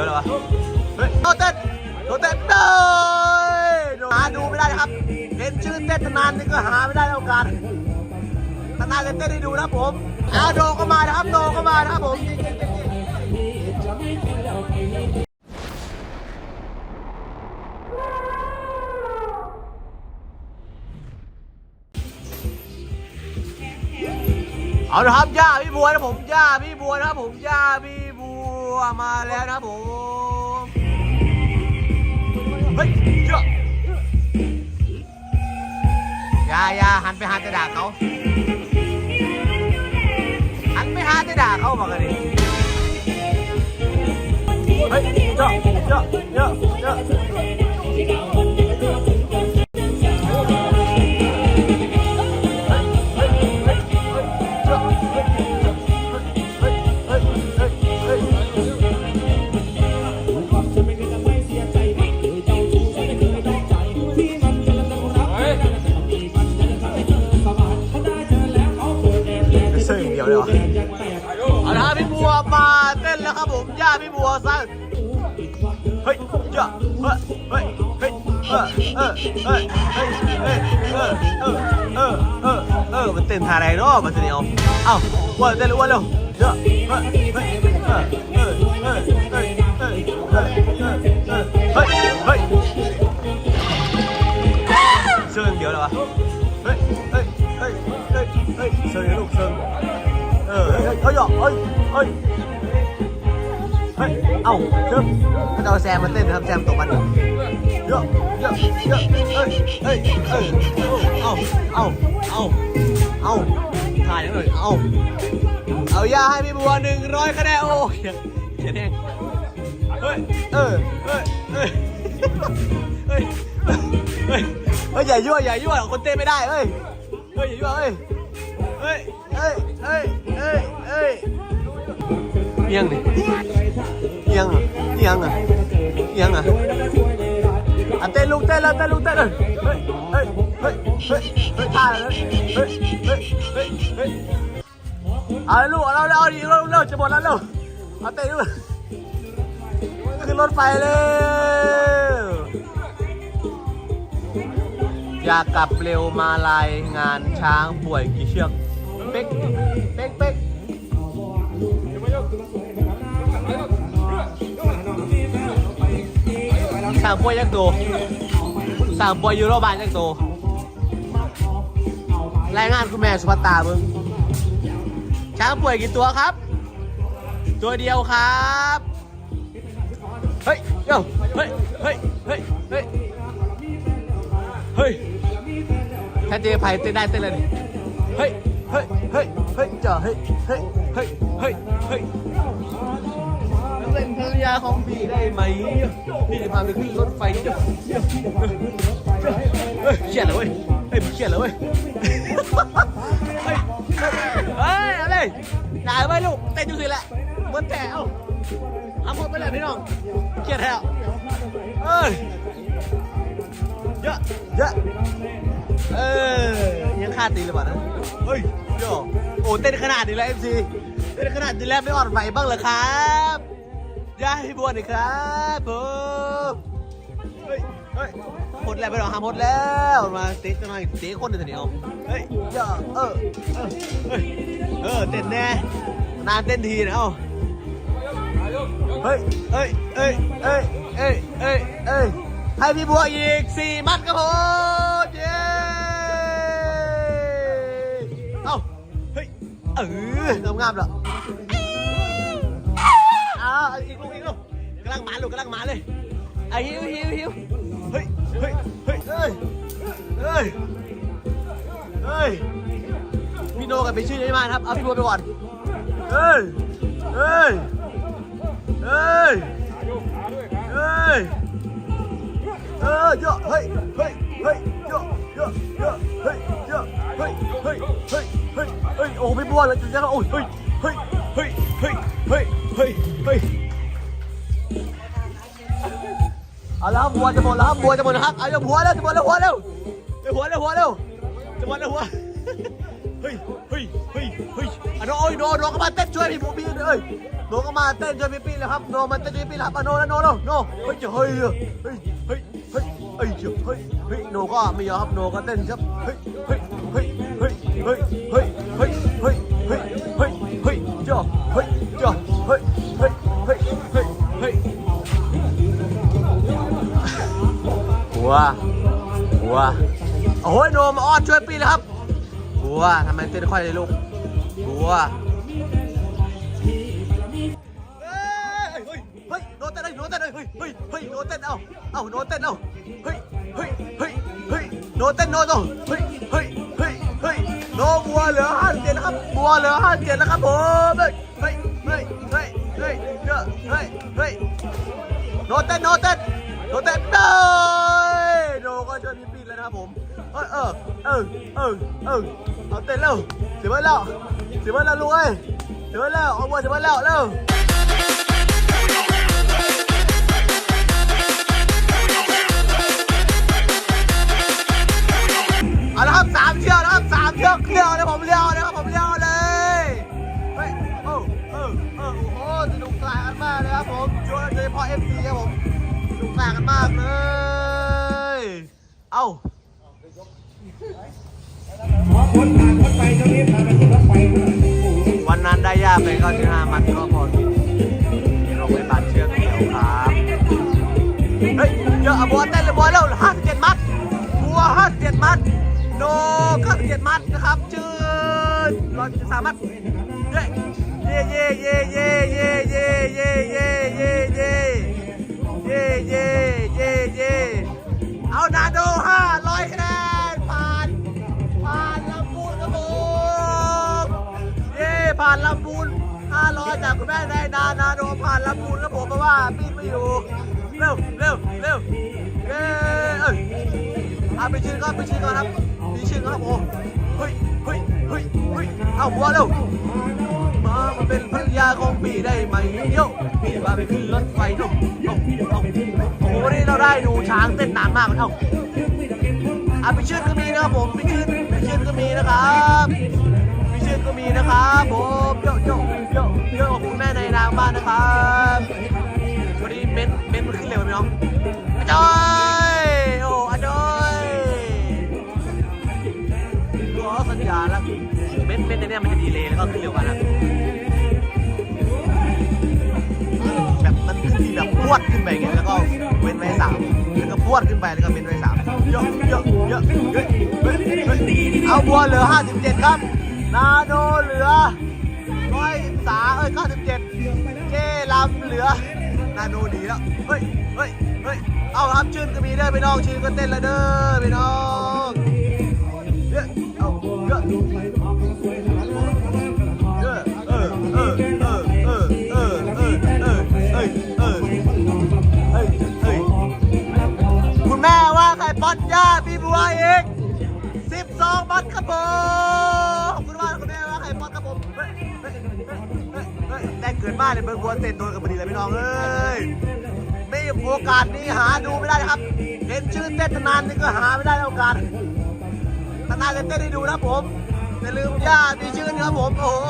ยวเลยวะเฮ้ยโตเต้นโตเต้นเลยหาดูไม่ได้นะครับ เห็นชื่อเต้นนานนี่ก็หาไม่ได้แล้วกันนานเต้นให้ดูนะผมอาโดก็มานะครับโดก็มานะครับผมเอาละครับย่าพี่บัวนะผมย่าพี่บัวนะครับผมย่าพี่ วมาแล้วนะผมเฮ้ยเจ้าย่าย่าหันไปหาจะด่าเขาหันไปหาจะด่าเขาบอกกันดิเฮ้ยเยอะเยอะ นท่าอะไรเนาะมันจะเหนียวเอ้าอ้วนเต้นเลยอ้วเร็วย่าเฮ้ยเฮ้ยเออเออเออเฮ้ยเฮ้ยเฮ้ยเฮ้ยเฮ้ยเสื้ยเดียวเลยวะเฮ้ยเฮ้ยเฮ้ยเฮ้ยเฮ้ยเสื้อลูกเสื้อเออเฮ้ยเฮ้ยเฮ้ยเฮ้ยเฮ้ยเอ้าเริ่มเขาจะเอาแซมมาเต้นนะครับแซมตกมันเยเยอะเยอะเยอะเฮ้ยเฮ้ยเฮ้ยเอ้าเอ้าเอ้าเอ้า ถ่ายหน่อยเอาเอาย่าให้พี่บัวหนึ่งร้อยคะแนนโอ้ยเขียนเองเฮ้ยเออเฮ้ยเฮ้ยเฮ้ยเฮ้ยเฮ้ยอย่ายั่วอย่ายั่วคนเต้นไม่ได้เฮ้ยเฮ้ยอย่ายั่วเฮ้ยเฮ้ยเฮ้ยเฮ้ยเฮ้ยเฮ้ยเอียงดิเอียงอะเอียงอะเอียงอะอะเต้นลูกเต้นแล้วเต้นลูกเต้นเลยเฮ้ยเฮ้ย เฮ้ยเฮ้ยเฮ้ยท่าเลยเฮ้ยเฮ้ยเฮ้ยเฮ้ยเอาลูกเอาเราเอาดิเร็วเร็วจะหมดแล้วเร็วเอาเต้นด้วยขึ้นรถไฟเร็วอยากกลับเร็วมาลายงานช้างป่วยกี่เชือกเป๊กเป๊กเป๊กสั่งป่วยยักษ์โตสั่งป่วยยูโรบาลยักษ์โต รายงานคุณแม่สุภัตตาเบิ้งช้างป่วยกี่ตัวครับ ตัวเดียวครับเฮ้ยเดี๋ยวเฮ้ยเฮ้ยเฮ้ยเฮ้ยเฮ้ยถ้าเจอภัยเต้นได้เต้นเลยดิเฮ้ยเฮ้ยเฮ้ยเฮ้ยจ่อเฮ้ยเฮ้ยเฮ้ยเฮ้ยเฮ้ยเป็นภรรยาของพี่ได้ไหมพี่จะพาไปขึ้นรถไฟเจ้าเฮ้ยเครียดเลยเว้ย เฮ้ยเครียดเลยเว้ย เฮ้ย เฮ้ยเอาเลยด่าไว้ลูกเต้นอยู่สิแหละเหมือนแต่เอ้าเอาหมดไปเลยพี่น้อง เครียดแล้วเอ้ย เยอะ เยอะ เออยังขาดตีหรือเปล่านะ เฮ้ยโยโอ้เต้นขนาดนี้แล้วเอฟซีเต้นขนาดนี้แล้วไม่อ่อนไหวบ้างเหรอครับย่าให้บัวหน่อยครับผมเฮ้ย เฮ้ย หดแล้วไปหรอหาหมดแล้วมาเตะกันหน่อยเตะคนเดียวเดียวเฮ้ยย่าเออเออเฮ้ยเออเต้นแน่นานเต้นทีนะเอ้าเฮ้ยเฮ้ยเฮ้ยเฮ้ยเฮ้ยเฮ้ยเฮ้ยให้พี่บัวอีกสี่มัดครับผมเย้เอ้าเฮ้ยเอองามงามๆเหรออ้าอีกลูกอีกลูกกำลังมาลูกกำลังมาเลยไอ้หิวหิวหิว เฮ้ยเฮ้ย เฮ้ย เฮ้ย เฮ้ย เฮ้ย พี่โนกับเป็นชื่อนี้มาครับ เอาพี่บัวไปก่อน เฮ้ย เฮ้ย เฮ้ย เฮ้ย เออเยอะเฮ้ย เฮ้ย เฮ้ยเยอะเยอะเยอะเฮ้ยเยอะเฮ้ย เฮ้ย เฮ้ย เฮ้ย เฮ้ย โอ้ไม่บ้วนเลยจริงๆโอ้ย เฮ้ย เฮ้ย เฮ้ย เฮ้ย เฮ้ย เฮ้ย เอาแล้วบัวจะหมดแล้วครับบัวจะหมดแล้วครับเอาเดี๋ยวหัวแล้วจะหมดแล้วหัวแล้วเดี๋ยวหัวแล้วหัวแล้วจะหมดแล้วหัวเฮ้ยเฮ้ยเฮ้ยเฮ้ยอะน้องโอ้ยน้องน้องเข้ามาเต้นช่วยพี่ผมพี่เลยโนก็มาเต้นช่วยพี่ปี้เลยครับโนมันเต้นช่วยพี่ปี้ครับอะโนแล้วโนแล้วโนเฮ้ยเฮ้ยเฮ้ยเฮ้ยเฮ้ยเฮ้ยเจ้าเฮ้ยเฮ้ยโนก็ไม่ยอมครับโนก็เต้นครับเฮ้ยเฮ้ยเฮ้ยเฮ้ยเฮ้ย หัวหัวโอ้ยโนมาออนช่วยปี้เลยครับหัวทำไมเต้นค่อยเลยลูกหัวเฮ้ยเฮ้ยเฮ้ยโนเต้นเลยโนเต้นเลยเฮ้ยเฮ้ยเฮ้ยโนเต้นเอาเอ้าโนเต้นเอาเฮ้ยเฮ้ยเฮ้ยเฮ้ยโนเต้นโนโนเฮ้ยเฮ้ยเฮ้ยเฮ้ยโนบัวเหลือห้าเจ็ดแล้วครับบัวเหลือห้าเจ็ดแล้วครับผมเฮ้ยเฮ้ยเฮ้ยเฮ้ยเฮ้ยเฮ้ยเฮ้ยโนเต้นโนเต้นโนเต้นเลยโน ก็ช่วยพี่ปีนแล้วนะครับผม เออเออเออเออเออเอาเต้นเร็วเสียไว้แล้วเสียไว้แล้วลูกเอ้ยเสียไว้แล้วเอาบัวเสียไว้แล้วเร็วเอาละครับสามเชือกนะครับสามเชือกเลี้ยวนะผมเลี้ยวนะครับผมเลี้ยวเลยเฮ้ยโอ้เออเออโอ้โหสนุกสนานกันมากเลยครับผมช่วยโดยเฉพาะเอฟซีครับผมสนุกสนานกันมากเลย เอ้าขอคนผ่านคนไปตรงนี้ผ่านไปรถไฟวันนั้นได้ย่าไปก็ที่ห้ามันก็พอลงไปตัดเชือกเกี่ยวครับเฮ้ยเยอะบัวเต้เลยบัวเร็วห้าสิบเจ็ดมัดบัวห้าสิบเจ็ดมัดโนเก้าสิบเจ็ดมัดนะครับจืดเร้อยสามมัดเย้เย่เย่เย่เย่เย่เย่เย่เย่เย่เย่เย่เย่เย่เย่ เอานาโดห้าร้อยคะแนนผ่าน ผ่านลำพูนครับผมเย่ผ่านลำพูน500จากคุณแม่ในนานาโดผ่านลำพูนครับผมเพราะว่าปีนไม่อยู่ เร็วเร็วเร็วเย้เอ้ยอะไปชื่อก่อนไปชื่อก่อนครับมีชื่อก่อนครับโอ้เฮ้ยเฮ้ยเฮ้ยเฮ้ยเอาบัวเร็ว มาเป็นภรรยาของปีได้ไหมโยปีมาไปขึ้นรถไฟโยเอาเอาโอ้โหวันนี้เราได้ดูช้างเต้นนานมากเลยเอ้าอะพี่ชื่นก็มีนะครับผมพี่ชื่นพี่ชื่นก็มีนะครับพี่ชื่นก็มีนะครับผมโยโยโยโยคุณแม่ในนามบ้านนะครับวันนี้เม้นเม้นมันขึ้นเร็วไหมน้องอาจอยโอ้อาจอยขอสัญญาแล้วเม้นเม้นในเนี้ยมันจะดีเลยแล้วก็ขึ้นเร็วกว่านะ วดขึ้นไปอย่างเงี้ยแล้วก็เว้นไว้สามแล้วก็พวดขึ้นไปแล้วก็เว้นไว้สามเยอะเยอะเยอะเยเฮ้ยเอาบัวเหลือ57ครับ นาโนเหลือร้อยสาเอ้ย97เจ็ดเจลำเหลือ นาโนดีแล้วเฮ้ยเฮ้ยเฮ้ยเอาครับชื่นก็มีเด้อพี่น้องชื่นก็เต้นล้วเด้อพี่น้องเยอะเอาเยอะ อนย่าพี่บัวเอง12 มัดครับผมขอบคุณมากคุณแม่ว่าใครป้อนครับผมได้เกิดบ้านเลยเบิร์บัวเต้นโดนกับพอดีเลยพี่น้องเอ้ยไม่โอกาสนี้หาดูไม่ได้นะครับ เห็นชื่อเต้นนานนี่ก็หาไม่ได้แล้วโอกาสนานๆจะเต้นให้ดูนะผมอย่าลืมย่ามีชื่อนะครับผมโอ้โห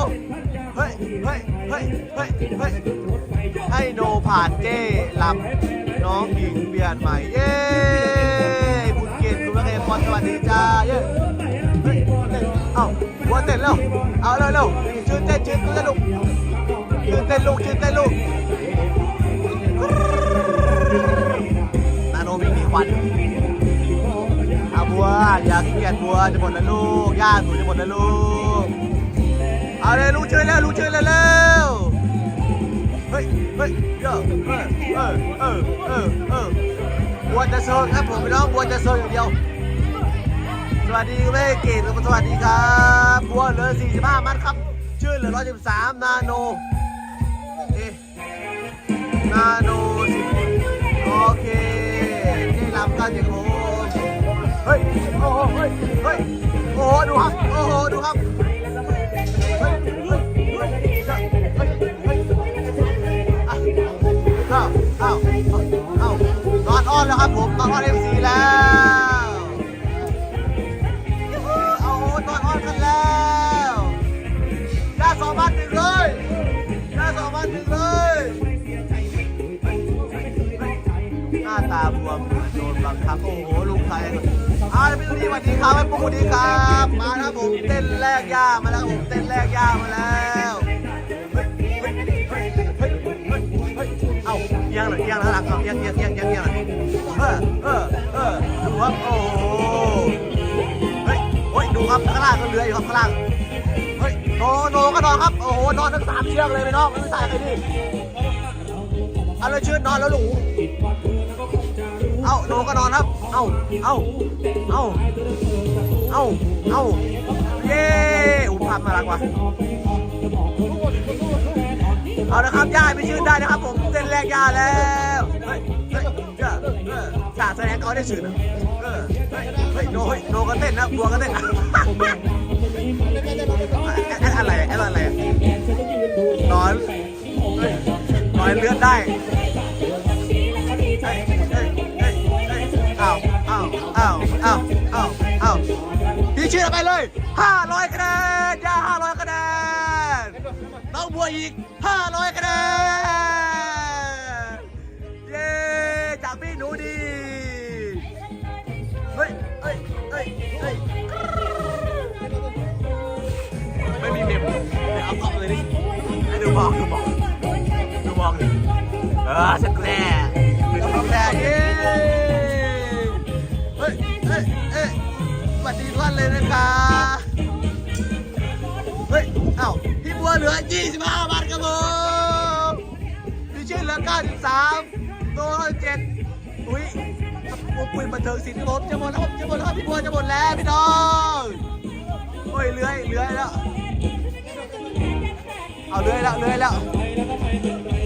เฮ้ยเฮ้ยเฮ้ยเฮ้ยเฮ้ยให้โนผ่านเจ้ลำน้องหญิงเปลี่ยนใหม่เย้ ตคุณพระเกพรสวัสดีจ้าเย้เฮ้ยเต้นเอ้าหัวเต้นแล้วเอาเร็วเร็วชื่อเต้นชื่อเต้นลูกชื่อเต้นลูกชื่อเต้นลูกนาโนวิ่งหนีควันเอาบัวอย่าขี้เกียจบัวจะหมดแล้วลูกย่าสูจะหมดแล้วลูกเอาเลยลูกช่วยแล้วลูกช่วยแล้วเร็วเฮ้ยเฮ้ยเยอะเออเออเออเออบัวจะเซิร์ฟครับผมพี่น้องบัวจะเซิร์ฟอย่างเดียว วัสดีแม่เกดสวัสดีครับบัวเหลือ 45 มัดครับ ชื่อเหลือ 113 นาโนเอนาโนสิโอเคที่ลำกันอย่างโอ้เฮ้ย โอ้โหเฮ้ย เฮ้ย โอ้โห ดูครับ โอ้โห ดูครับเฮ้ยเอ้าวอ้าวอ้าวนอนอ้อนแล้วครับผมนอนอ้อนเอ็มซีแล้ว รวมโดนบังคับโอ้โหลุงไทยอ่าพี่ดูดีสวัสดีครับไอ้ปุ๊กสวัสดีครับ มาแล้วผมเต้นแรกย่ามาแล้วผมเต้นแรกย่ามาแล้วเฮ้ยเยเฮ้ยเฮ้ยเฮ้ยเยเอ้าเอียงหน่อยเอียงหน่อยหลังเอาเอียงเอียงเอียงเอียงเอียงเออเออเออดูครับโอ้โหเฮ้ยเฮ้ยดูครับข้างล่างก็เรืออยู่ครับข้างล่างเฮ้ยโนโนก็นอนครับโอ้โหนอนทั้งสามเชือกเลยไปน้องไม่ใส่ใครดิเอาเลยชื่อนอนแล้วหนู เอ้าโนก็นอนครับ เอ้า เอ้า เอ้า เอ้า เอาเย้อุ้มภาพน่ารักว่ะเอานะครับย่าไปชื่นได้นะครับผมเต้นแรกย่าแล้วเฮ้ยเฮ้ยเจ้าเออสาแสดงเขาได้ชื่นอะเออเฮ้ยเฮ้ยโนเฮ้ยโนก็เต้นนะบัวก็เต้นอะอะไรอดอะไรนอนนอนเลือดได้ พี่อไปเลย 500คะแนนย่า500คะแนนน้องบัวอีก 500คะแนน เย้จากพี่หนูดี เฮ้ยเฮ้ยเฮ้ยเฮ้ยไม่มีเพลงเดี๋ยวเอากล้องเลยดิให้ดูมองดูมองดูมองดิเออสแกร่ดูสแกร่เย้ วัสดีทุกท่านเลยนะคะเฮ้ยเอ้าพี่บัวเหลือ 25 บาทครับผมพี่ชื่อเหลือ 93 ตัวเจ็ดอุ้ยผมปุยบันเทิงศิลป์ผมจะหมดแล้วจะหมดแล้วครับพี่บัวจะหมดแล้วพี่น้องโอ้ยเลื้อยเลื้อยแล้วเอาเลื้อยแล้วเลื้อยแล้ว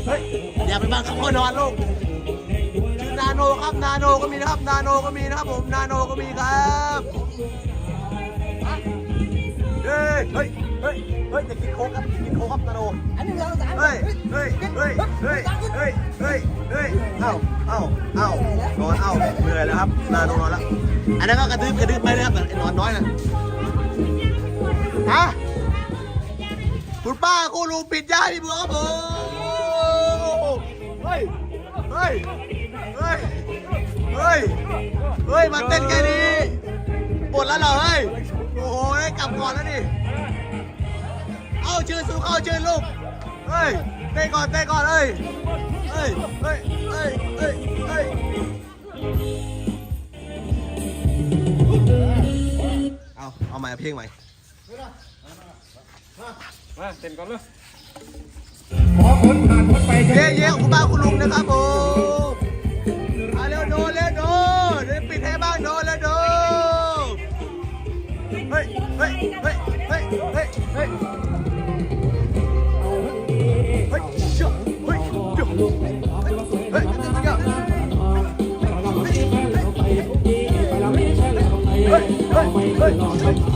เฮ้ยอย่าไปบังคับพ่อนอนลูก นาโนครับ นาโนก็มีนะครับ นาโนก็มีนะครับผม นาโนก็มีครับเฮ้ย เฮ้ย เฮ้ย เฮ้ย จะกินโค้กครับ กินโค้กครับ นาโน อันหนึ่งสองสามเฮ้ย เฮ้ย เฮ้ย เฮ้ย เฮ้ย เฮ้ย เฮ้ย เอ้า เอ้า เอ้านอนเอ้าเหนื่อยแล้วครับ นาโนนอนแล้ว อันนั้นก็กระดึ๊บกระดึ๊บไปเลยครับไอ้นอนน้อยนะฮะคุณป้าคุณลุงปิดยาพี่บัวครับผมเฮ้ย เฮ้ย เฮ้ย เฮ้ย มาเต้นแค่นี้หมดแล้วเหรอ เฮ้ย โอ้โหกลับก่อนแล้วดิ เอาชื่อสู้เข้าชื่อลูก เฮ้ย เตะก่อนเตะก่อนเฮ้ย เฮ้ย เฮ้ย เฮ้ย เฮ้ยเฮ้ยเอา เอาใหม่เอาเพลงใหม่ มาเต้นก่อนเลยขอคนผ่านพ้นไปเย้เย้คุณป้าคุณลุงนะครับผมเอาเร็วโดนเร็วโดนเดี๋ยวปิดให้บ้างโดนแล้วโดนเฮ้ยเฮ้ยเฮ้ยเฮ้ยเฮ้ยเฮ้ยเฮ้ยเชื่อเฮ้ยเดี๋ยวเฮ้ยเฮ้ยเดี๋ยวเดี๋ยวเฮ้ย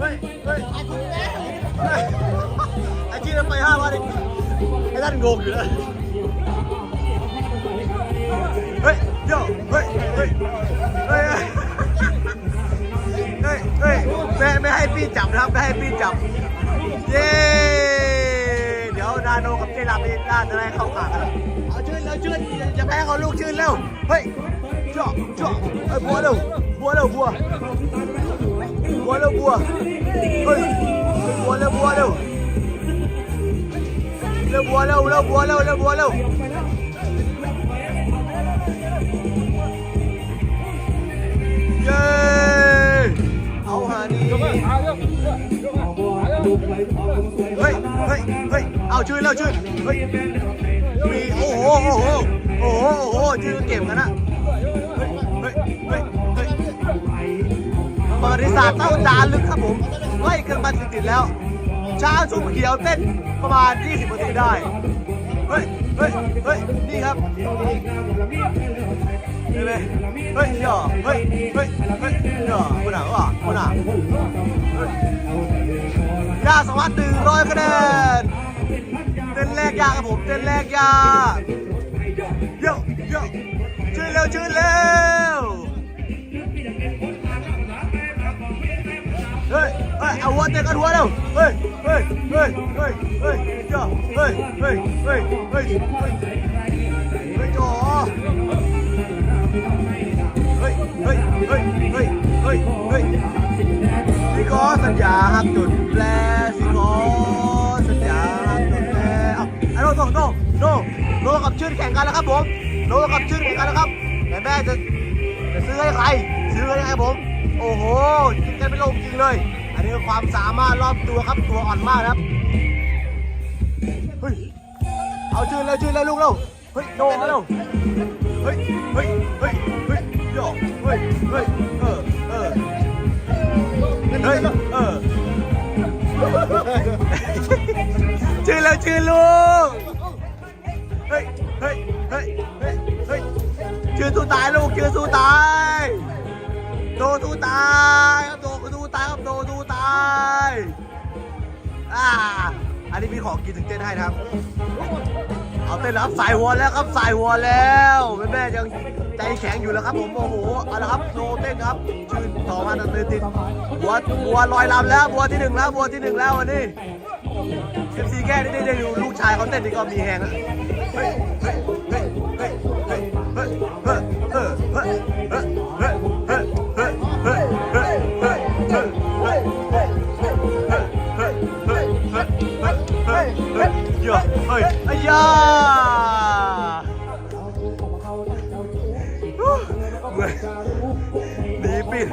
เฮ้ยเฮ้ยเฮ้ยไอ้ที่เราไปห้าวันไอ้นั่นงงอยู่แล้วเฮ้ยโยเฮ้ยเฮ้ยเฮ้ยเฮ้ยเฮ้ยไม่ไม่ให้พี่จับนะครับไม่ให้พี่จับเย้เดี๋ยวนาโนกับเจลาบีน่าจะได้เข้าขากันแล้วเอาชื่นแล้วชื่นจะแพ้เขาลูกชื่นเร็วเฮ้ยเจาะเจาะเฮ้ยบัวเร็วบัวเร็วบัวบัวเร็วบัว เฮ้ยบัวเร็วบัวเร็วเร็วบัวเร็วเร็วบัวเร็วเร็วบัวเร็วเย้เอาหานี่เฮ้ยเฮ้ยเฮ้ยเอาชื่อแล้วชื่อเฮ้ยมีโอ้โหโอ้โหโอ้โหโอ้โหชื่อเก็บกันนะเฮ้ยเฮ้ยเฮ้ยเฮ้ยประวัติศาสตร์ต้องจารึกครับผม ไล่กันมาติดๆแล้วช้าชุ่มเขียวเต้นประมาณ 20นาทีได้ เฮ้ย เฮ้ย เฮ้ย นี่ครับเห็นไหมเฮ้ยย่อเฮ้ยเฮ้ยเฮ้ยย่อคนหนาว่ะคนหนาย่าสวัสดิ์หนึ่งร้อยคะแนนเต้นแรกยากครับผมเต้นแรกยากโย่โย่ชื่อเร็วชื่อเร็วเฮ้ย เฮ้ยเอาหัวเตะกันหัวเร็วเฮ้ยเฮ้ยเฮ้ยเฮ้ยเฮ้ยจ่อเฮ้ยเฮ้ยเฮ้ยเฮ้ยเฮ้ยเฮ้ยจ่อเฮ้ยเฮ้ยเฮ้ยเฮ้ยเฮ้ยเฮ้ยสิขอสัญญาหักจุดแปลสิขอสัญญาหักจุดแปลเอาไอ้โน่โน่โน่โน่กับชื่นแข่งกันแล้วครับผมโน่กับชื่นแข่งกันแล้วครับแม่แม่จะจะซื้อให้ใครซื้อให้ใครผมโอ้โหกินกันไม่ลงจริงเลย อันนี้คือความสามารถรอบตัวครับตัวอ่อนมากครับเฮ้ยเอาชื่อเลยชื่อเลยลูกเร็วเฮ้ยโดนแล้วเฮ้ยเฮ้ยเฮ้ยเฮ้ยโยเฮ้ยเฮ้ยเออเออเฮ้ยเออชื่อแล้วชื่อลูกเฮ้ยเฮ้ยเฮ้ยเฮ้ยเฮ้ยชื่อสู้ตายลูกชื่อสู้ตายโดนสู้ตายายครับโดสู้ตายอ่าอันนี้มีของกินถึงเต้นให้นะครับ เอาเต้นแล้วครับสายวอลแล้วครับสายวอลแล้วแม่แม่ยังใจแข็งอยู่แล้วครับผมโอ้โหเอาละครับโนเต้นครับชื่นต่อมาติดติดบัวบัวลอยลำแล้วบัวที่หนึ่งแล้วบัวที่หนึ่งแล้ววันนี้เอฟซีแก้ได้ได้ดูลูกชายเขาเต้นนี่ก็มีแหงแล้ว ยอ้ยาดีปิด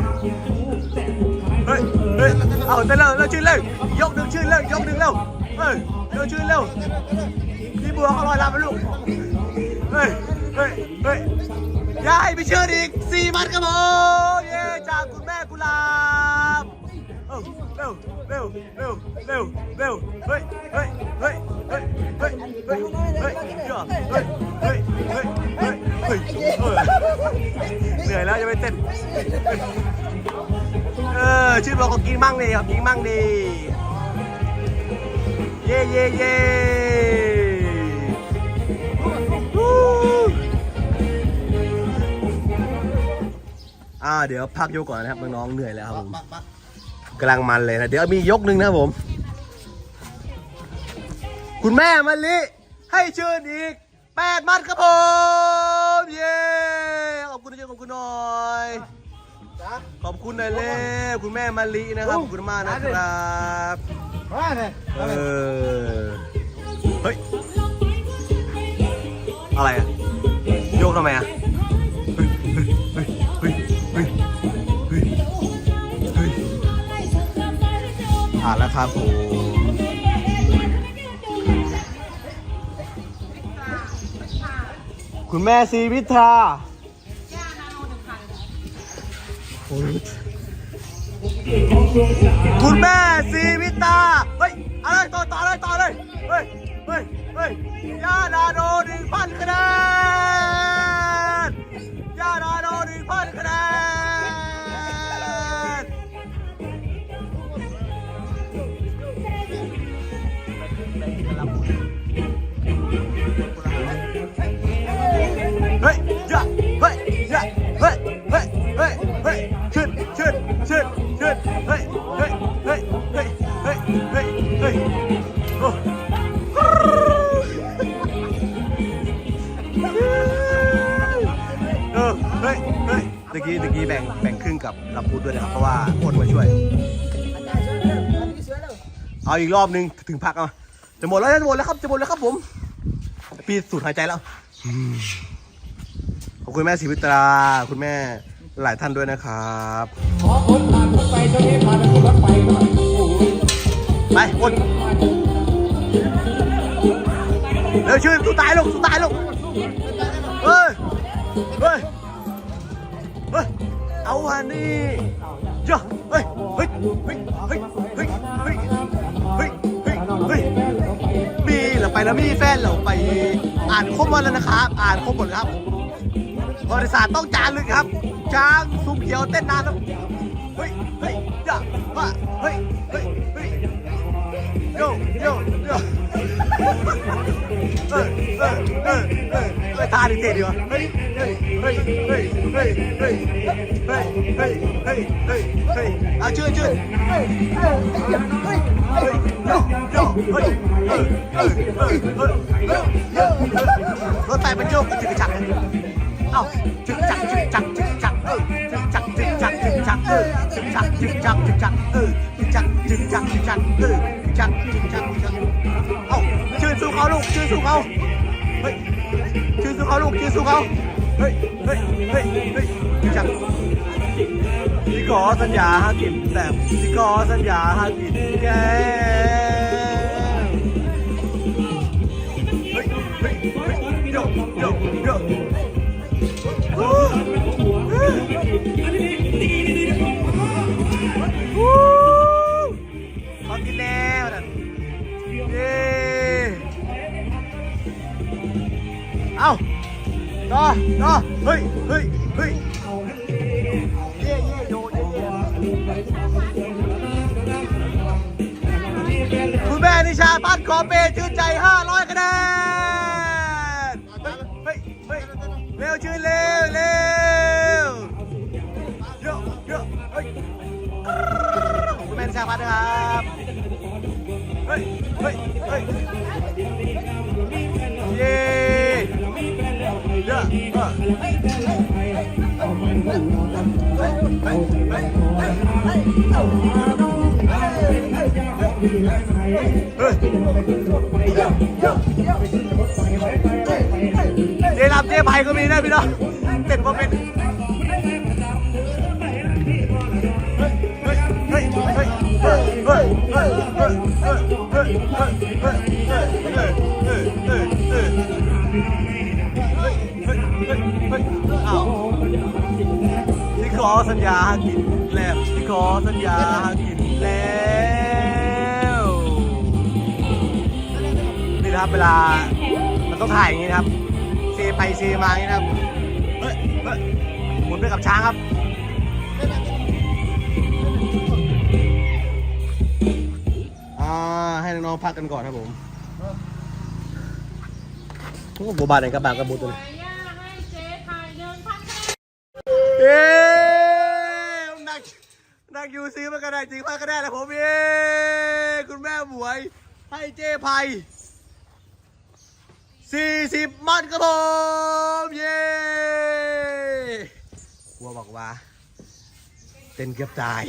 เฮ้ยเฮ้ยเอาเต้นเร็วเร็วชื่อเร็วยกหนึ่งชื่อเร็วยกหนึ่งเร็วเฮ้ยเร็วชื่อเร็วพี่บัวเขาลอยลำไปลูกเฮ้ยเฮ้ยเฮ้ยยายไปเชิญอีกสี่มัดครับผมเย้จากคุณแม่กุหลาบ เอ้าเร็วเร็วเร็วเร็วเร็วเฮ้ยเฮ้ยเฮ้ยเฮ้ยเฮ้ยเฮ้ยเฮ้ยเฮ้ยเฮ้ยเฮ้ยเฮ้ยเฮ้ยเหนื่อยแล้วจะไปเต้นเออชื่อบอกเขากินมั่งดิเขากินมั่งดิเย่เย่เย่อ่าเดี๋ยวพักโยก่อนนะครับน้องๆเหนื่อยแล้วครับผม กำลังมันเลยนะ เดี๋ยวมียกหนึ่งนะครับผม คุณแม่มะลิ ให้เชิญอีกแปดมัดครับผม เย้ขอบคุณนะเจ้าขอบคุณหน่อยขอบคุณหน่อยเล่คุณแม่มะลินะครับ ขอบคุณมากนะครับมาเนี่ยเออเฮ้ย อะไรอะโยกทำไมอะ ผ่านแล้วครับผมคุณแม่ซีวิทาคุณแม่ซีวิตา เฮ้ย อะไรต่อต่อเลยต่อเลย เฮ้ย เฮ้ย เฮ้ยย่านาโดหนึ่งพันคะแนนย่านาโดหนึ่งพันคะแนน เฮ้ยเฮ้ยเฮ้ยเฮ้ยขึ้นขึ้นขึ้นขึ้นเฮ้ยเฮ้ยเฮ้ยเฮ้ยเฮ้ยเฮ้ยเฮ้ยโอ้เออเฮ้ยเฮ้ยตะกี้ตะกี้แบ่งแบ่งครึ่งกับลำพูดด้วยนะครับเพราะว่าคนมาช่วย เอาอีกรอบนึงถึงพักเอาจะหมดแล้วจะหมดแล้วครับจะหมดแล้วครับผมพี่สูดหายใจแล้ว อบคุณแม่ศรีวิตรา คุณแม่หลายท่านด้วยนะครับขอคนผ่านพ้นไปช่วงนี้ผ่านพ้นรถไฟหน่อยไปวนเร็วชื่อสู้ตายลูกสู้ตายลูกเฮ้ยเฮ้ยเฮ้ยเอาอันนี้เจ้าเฮ้ยเฮ้ยเฮ้ยเฮ้ยเฮ้ยเฮ้ยเฮ้ยเฮ้ยเแล้วมีแฟนเราไป อ่านครบหมดแล้วนะครับ อ่านครบหมดครับ บริษัทต้องจานลึกครับช้างซุ้มเขียวเต้นนานครับเฮ้ยเฮ้ยอย่าว่าเฮ้ยเฮ้ยเฮ้ยโยโยโยเออเออเออเออเออท่าดิเท่ดีวะเฮ้ยเฮ้ยเฮ้ยเฮ้ยเฮ้ยเฮ้ยเฮ้ยเฮ้ยเฮ้ยเฮ้ยเฮ้ยเอาชื่อชื่อเฮ้ยเฮ้ยเฮ้ยเฮ้ยโยโยเฮ้ยเออเออเออเออเออเออรถไฟมันโยกจึกจักเอ้าจึกจักจึกจักจึกจักเออจึกจักจึกจักจึกจักเออจึกจักจึกจักจึกจักเออจึกจักจึกจักจึกจักเออจึกจักจึกจักจึกจักเอ้าชื่อสู้เขาลูกชื่อสู้เขาเฮ้ยชื่อสู้เขาลูกชื่อสู้เขาเฮ้ยเฮ้ยเฮ้ยเฮ้ยจึกจักพี่ขอสัญญาหากินแต่พี่ขอสัญญาหากินแกเฮ้ยเฮ้ยเฮ้ยโยโยโย วู้ขอกินแล้วนะเย้เอ้าต่อต่อเฮ้ยเฮ้ยเฮ้ยเย่เย่โยเย่เย่คุณแม่นิชาพัฒน์ขอเปย์ชื่นใจ 500คะแนนเฮ้ยเฮ้ยเร็วชื่นเร็วเร็ว ชาพัฒน์นะครับเฮ้ยเฮ้ยเฮ้ยเย่เยอะเออเจ๊รับเจ๊ไผ่ก็มีนะพี่น้องเต้นว่าเป็นเที่ขอสัญญากินแล้วที่ขอสัญญากินแล้วนี่นะครับเวลามันต้องถ่ายอย่างนี้นะครับ เซไปเซมาอย่างนี้นะครับเฮ้ยเฮ้ยหมุนไปกับช้างครับ ให้น้องพักกันก่อนครับผมโอ้โหบาดไหนกระบางกระบุตัวนี้ขายย่าให้เจ๊ถ่ายเดินพักนักนักยูซีมันก็ได้จริงมากก็ได้แหละผมเย้คุณแม่หมวย ให้เจ๊ไพสี่สิบมันครับผมเย้วัวบอกว่าเต้นเกือบตาย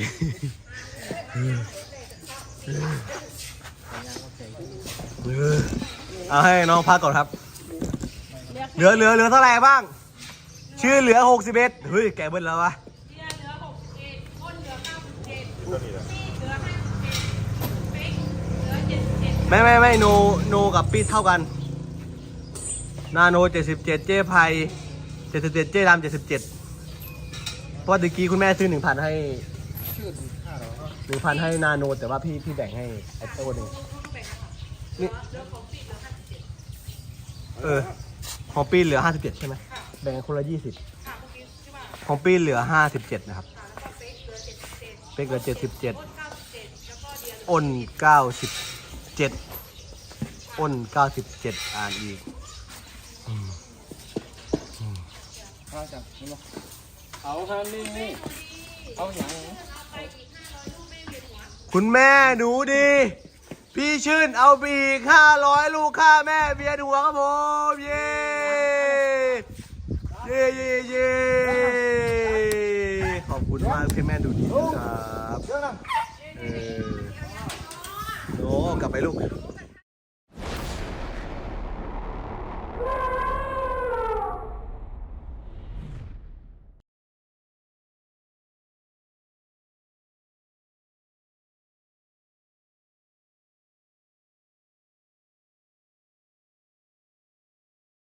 เอาให้น้องพักก่อนครับ เหลือเหลือเหลือเท่าไหร่บ้าง ชื่อเหลือหกสิบเอ็ดเฮ้ยแกเบิ้ลแล้ววะไม่ไม่ไม่โนโนกับปีเท่ากัน นาโนเจ็ดสิบเจ็ดเจ้ไพ่เจ็ดสิบเจ็ดเจ้ดำเจ็ดสิบเจ็ดเพราะตะกี้คุณแม่ซื้อหนึ่งพันให้หนึ่งพันให้นาโนแต่ว่าพี่พี่แบ่งให้ไอโต้หนึ่ง นี่เออของปีนเหลือห้าสิบเจ็ดใช่ไหมแบ่งคนละยี่สิบของปีนเหลือห้าสิบเจ็ดนะครับเป็กเหลือเจ็ดสิบเจ็ดอ้นเก้าสิบเจ็ดอ้นเก้าสิบเจ็ดอ่านอีกข้าวจับเอาข้าวนี่นี่เอาอย่างคุณแม่ดูดิ พี่ชื่นเอาบีค่าร้อยลูกค่าแม่เบียดหัวครับผมเย่เย่เย่เย่ขอบคุณมากพี่แม่ดูดีนะครับเออโอ้กลับไปลูก